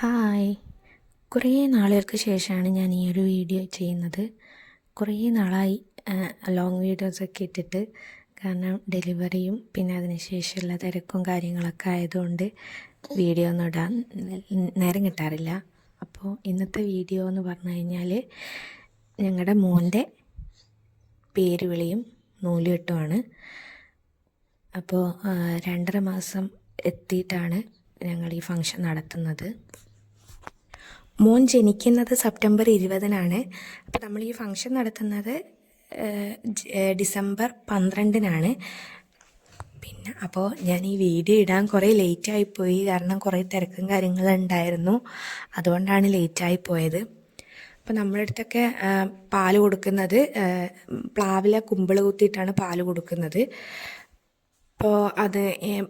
Hi. കുറേ നാളുകൾക്ക് ശേഷമാണ് ഞാൻ ഈ ഒരു വീഡിയോ ചെയ്യുന്നത്. കുറേ നാളായി ലോങ് വീഡിയോസൊക്കെ ഇട്ടിട്ട്. കാരണം ഡെലിവറിയും പിന്നെ അതിനുശേഷമുള്ള തിരക്കും കാര്യങ്ങളൊക്കെ ആയതുകൊണ്ട് വീഡിയോ ഒന്നും ഇടാൻ നേരം കിട്ടാറില്ല. അപ്പോൾ ഇന്നത്തെ വീഡിയോ എന്ന് പറഞ്ഞു കഴിഞ്ഞാൽ ഞങ്ങളുടെ മോന്റെ പേര് വിളിയും നൂലുകെട്ടുമാണ് അപ്പോൾ രണ്ടര മാസം എത്തിയിട്ടാണ് ഞങ്ങൾ ഈ ഫംഗ്ഷൻ നടത്തുന്നത്. മോൻ ജനിക്കുന്നത് സെപ്റ്റംബർ ഇരുപതിനാണ്. അപ്പോൾ നമ്മൾ ഈ ഫംഗ്ഷൻ നടത്തുന്നത് ഡിസംബർ പന്ത്രണ്ടിനാണ്. പിന്നെ അപ്പോൾ ഞാൻ ഈ വീഡിയോ ഇടാൻ കുറേ ലേറ്റായി പോയി. കാരണം കുറേ തിരക്കും കാര്യങ്ങളുണ്ടായിരുന്നു അതുകൊണ്ടാണ് ലേറ്റായി പോയത്. അപ്പോൾ നമ്മുടെ അടുത്തൊക്കെ പാൽ കൊടുക്കുന്നത് പ്ലാവിലെ കുമ്പിൾ കുത്തിയിട്ടാണ് പാൽ കൊടുക്കുന്നത്. അപ്പോൾ അത്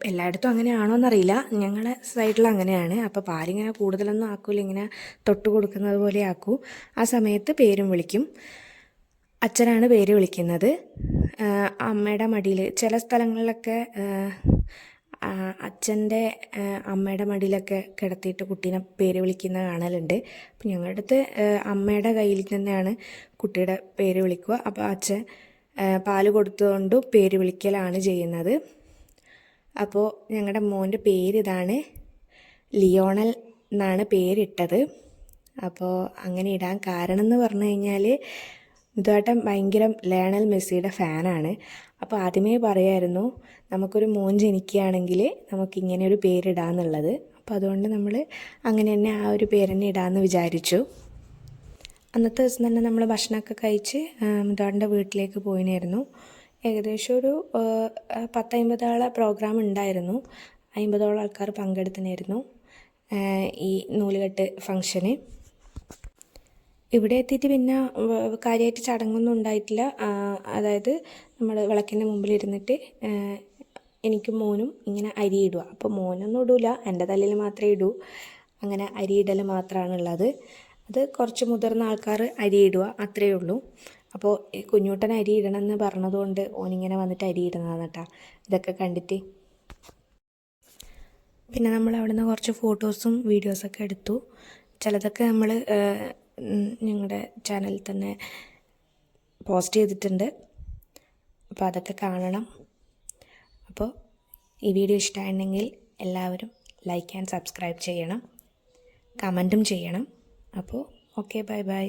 എല്ലായിടത്തും അങ്ങനെയാണോ എന്നറിയില്ല ഞങ്ങളുടെ സൈഡിൽ അങ്ങനെയാണ്. അപ്പോൾ പാലിങ്ങനെ കൂടുതലൊന്നും ആക്കൂല. ഇങ്ങനെ തൊട്ട് കൊടുക്കുന്നത് പോലെ ആക്കൂ. ആ സമയത്ത് പേരും വിളിക്കും. അച്ഛനാണ് പേര് വിളിക്കുന്നത്. അമ്മയുടെ മടിയിൽ ചില സ്ഥലങ്ങളിലൊക്കെ അച്ഛന്റെ അമ്മയുടെ മടിയിലൊക്കെ കിടത്തിയിട്ട് കുട്ടീനെ പേര് വിളിക്കുന്ന കാണലുണ്ട്. അപ്പം ഞങ്ങളുടെ അടുത്ത് അമ്മയുടെ കയ്യിൽ തന്നെയാണ് കുട്ടിയുടെ പേര് വിളിക്കുക. അപ്പോൾ അച്ഛൻ പാൽ കൊടുത്തുകൊണ്ട് പേര് വിളിക്കലാണ് ചെയ്യുന്നത്. അപ്പോൾ ഞങ്ങളുടെ മോന്റെ പേരിതാണ് ലിയോണൽ എന്നാണ് പേരിട്ടത്. അപ്പോൾ അങ്ങനെ ഇടാൻ കാരണം എന്ന് പറഞ്ഞു കഴിഞ്ഞാൽ ഇതുവായിട്ടും ഭയങ്കര ലയണൽ മെസ്സിയുടെ ഫാനാണ്. അപ്പോൾ ആദ്യമേ പറയായിരുന്നു നമുക്കൊരു മോൻ ജനിക്കുകയാണെങ്കിൽ നമുക്കിങ്ങനെ ഒരു പേരിടാന്നുള്ളത്. അപ്പോൾ അതുകൊണ്ട് നമ്മൾ അങ്ങനെ തന്നെ ആ ഒരു പേര് തന്നെ ഇടാമെന്ന് വിചാരിച്ചു. അന്നത്തെ ദിവസം തന്നെ നമ്മൾ ഭക്ഷണമൊക്കെ കഴിച്ച് മിതാടിന്റെ വീട്ടിലേക്ക് പോയിനായിരുന്നു. ഏകദേശം ഒരു പത്തമ്പതാളെ പ്രോഗ്രാം ഉണ്ടായിരുന്നു. അമ്പതോളം ആൾക്കാർ പങ്കെടുത്തിനായിരുന്നു ഈ നൂലുകെട്ട് ഫങ്ഷന് ഇവിടെ എത്തിയിട്ട് പിന്നെ കാര്യമായിട്ട് ചടങ്ങൊന്നും ഉണ്ടായിട്ടില്ല. അതായത് നമ്മൾ വിളക്കിന്റെ മുമ്പിലിരുന്നിട്ട് എനിക്ക് മോനും ഇങ്ങനെ അരി അപ്പോൾ മോനൊന്നും ഇടൂല എന്റെ തലയിൽ മാത്രമേ ഇടൂ. അങ്ങനെ അരിയിടൽ മാത്രമാണുള്ളത് അത് കുറച്ച് മുതിർന്ന ആൾക്കാർ അരിയിടുക അത്രയേ ഉള്ളൂ. അപ്പോൾ ഈ കുഞ്ഞൂട്ടൻ അരി ഇടണമെന്ന് പറഞ്ഞതുകൊണ്ട് ഓനിങ്ങനെ വന്നിട്ട് അരി ഇടുന്നതാണ് കേട്ടോ. ഇതൊക്കെ കണ്ടിട്ട്. പിന്നെ നമ്മൾ അവിടെ നിന്ന് കുറച്ച് ഫോട്ടോസും വീഡിയോസൊക്കെ എടുത്തു. ചിലതൊക്കെ നമ്മൾ ഞങ്ങളുടെ ചാനലിൽ തന്നെ പോസ്റ്റ് ചെയ്തിട്ടുണ്ട്. അപ്പോൾ അതൊക്കെ കാണണം. അപ്പോൾ ഈ വീഡിയോ ഇഷ്ടമായിരുന്നെങ്കിൽ എല്ലാവരും ലൈക്ക് ആൻഡ് സബ്സ്ക്രൈബ് ചെയ്യണം. കമന്റും ചെയ്യണം. അപ്പോൾ ഓക്കെ ബൈ ബൈ.